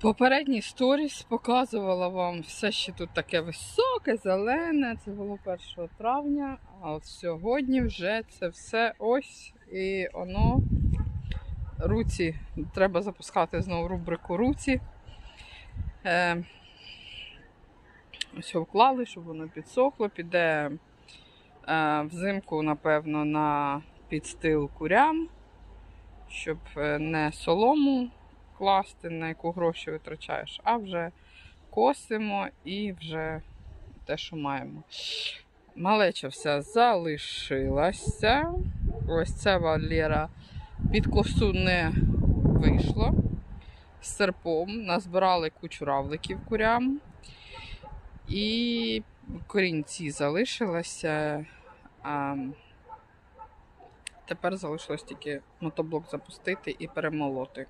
Попередній сторіс показувала вам все, що тут таке високе, зелене. Це було 1 травня, а сьогодні вже це все ось і воно. Руці. Треба запускати знову рубрику руці. Е, ось вклали, щоб воно підсохло. Піде е, взимку, напевно, на підстил курям, щоб е, не солому класти, на яку гроші витрачаєш, а вже косимо і вже те, що маємо. Малеча вся залишилася. Ось це Валера під косу не вийшло. З серпом назбирали кучу равликів курям. І корінці залишилося. А тепер залишилось тільки мотоблок запустити і перемолоти.